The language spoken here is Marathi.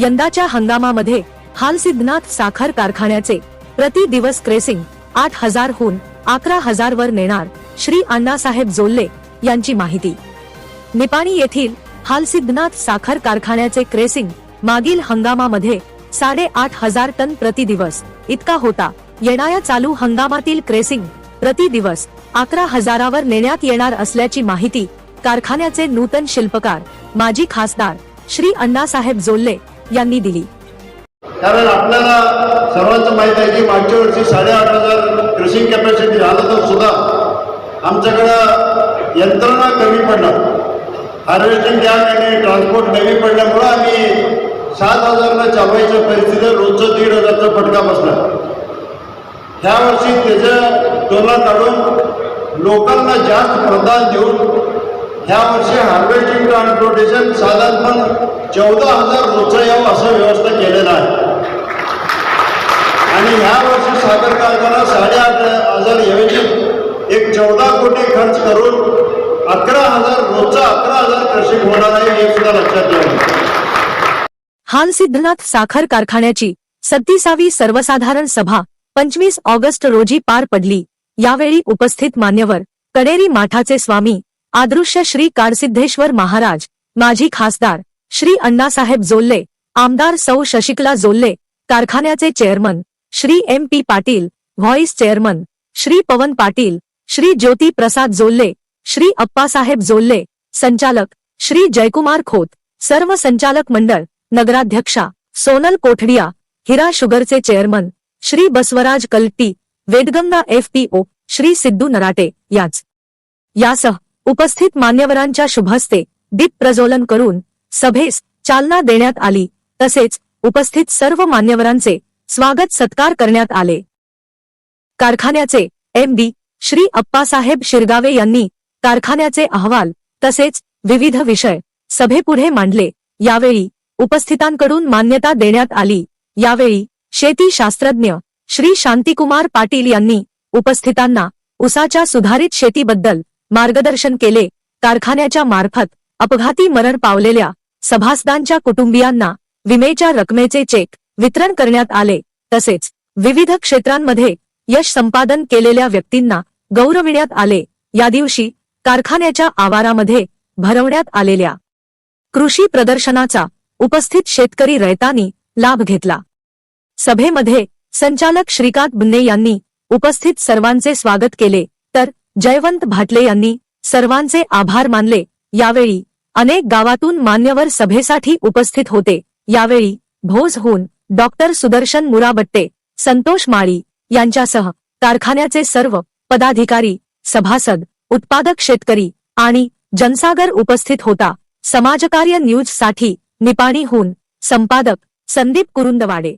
यंदाच्या हंगामामध्ये हालसिद्धनाथ साखर कारखान्याचे प्रति दिवस क्रेसिंग आठ हजारहून अकरा हजार वर नेणार श्री अण्णासाहेब जोल्ले यांची माहिती. निपाणी येथील हालसिद्धनाथ साखर कारखान्याचे क्रेसिंग मागील हंगामामध्ये साडेआठ हजार टन प्रति दिवस इतका होता. येणाऱ्या चालू हंगामातील क्रेसिंग प्रति दिवस अकरा हजारावर नेण्यात येणार असल्याची माहिती कारखान्याचे नूतन शिल्पकार माजी खासदार श्री अण्णासाहेब जोल्ले यांनी दिली. कारण आपल्याला सर्वांचं माहीत आहे की मागच्या वर्षी साडेआठ हजार क्रिशिंग कॅपॅसिटी झालं तर सुद्धा आमच्याकडं यंत्रणा कमी पडणार. हार्वेस्टिंग गॅप आणि ट्रान्सपोर्ट कमी पडल्यामुळं आम्ही सात हजारला छापायच्या परिस्थितीत रोजचं दीड हजारचा फटका बसला. ह्या वर्षी त्याचं तुलना काढून लोकांना जास्त प्रदान देऊन ह्या वर्षी हार्वेस्टिंग ट्रान्सपोर्टेशन साधारणपण चौदा हजार रोजचं यावं असं व्यवस्था केलेलं आहे. आणि ह्या वर्षी साखर कारखाना साडेआठ हजार ऐवजी एक चौदा कोटी खर्च करून अकरा हजार रोजचा अकरा हजार क्रशिंग होणार आहे हे सुद्धा लक्षात घ्यावं हालसिद्धनाथ साखर कारखान्याची सत्तीसावी सर्वसाधारण सभा पंचवीस ऑगस्ट रोजी पार पडली. यावेळी उपस्थित मान्यवर कडेरी माठाचे स्वामी आदृश्य श्री कारसिद्धेश्वर महाराज माजी खासदार श्री अण्णासाहेब जोल्ले आमदार सौ शशिकला जोल्ले कारखान्याचे chairman Shri M P Patil vice chairman Shri Pawan Patil Shri Jyoti Prasad Jolle Shri Appasaheb Jolle संचालक श्री जयकुमार खोत सर्व संचालक मंडळ नगराध्यक्षा सोनल कोठडिया हिरा शुगरचे चेअरमन श्री बसवराज कल्टी वेदगंगा एफपीओ श्री सिद्धू नराटे याच. यासह उपस्थित मान्यवरांच्या शुभहस्ते दीप प्रज्वलन करून सभेस चालना देण्यात आली. तसेच उपस्थित सर्व मान्यवरांचे स्वागत सत्कार करण्यात आले. कारखान्याचे एम डी श्री अप्पासाहेब शिरगावे यांनी कारखान्याचे अहवाल तसेच विविध विषय सभेपुढे मांडले. यावेळी उपस्थितांकडून मान्यता देण्यात आली. यावेळी शेती शास्त्रज्ञ श्री शांतिकुमार पाटील यांनी उपस्थितांना उसाच्या सुधारित शेतीबद्दल मार्गदर्शन केले. कारखान्याच्या मार्फत अपघाती मरण पावलेल्या सभासदांच्या कुटुंबियांना विमेच्या रकमेचे चेक वितरण करण्यात आले. तसेच विविध क्षेत्रांमध्ये यश संपादन केलेल्या व्यक्तींना गौरविण्यात आले. या दिवशी कारखान्याच्या आवारामध्ये भरवण्यात आलेल्या कृषी प्रदर्शनाचा उपस्थित शेतकरी रयतानी लाभ घेतला. सभेमध्ये संचालक श्रीकांत बुन्ने यांनी उपस्थित सर्वांचे स्वागत केले. जयवंत भाटले यांनी सर्वांचे आभार मानले. यावेळी अनेक गावातून मान्यवर सभेसाठी उपस्थित होते. यावेळी भोजहून डॉक्टर सुदर्शन मुराबट्टे संतोष माळी यांच्यासह कारखान्याचे सर्व पदाधिकारी सभासद उत्पादक शेतकरी आणि जनसागर उपस्थित होता. समाजकार्य न्यूजसाठी निपाणीहून संपादक संदीप कुरुंदवाडे.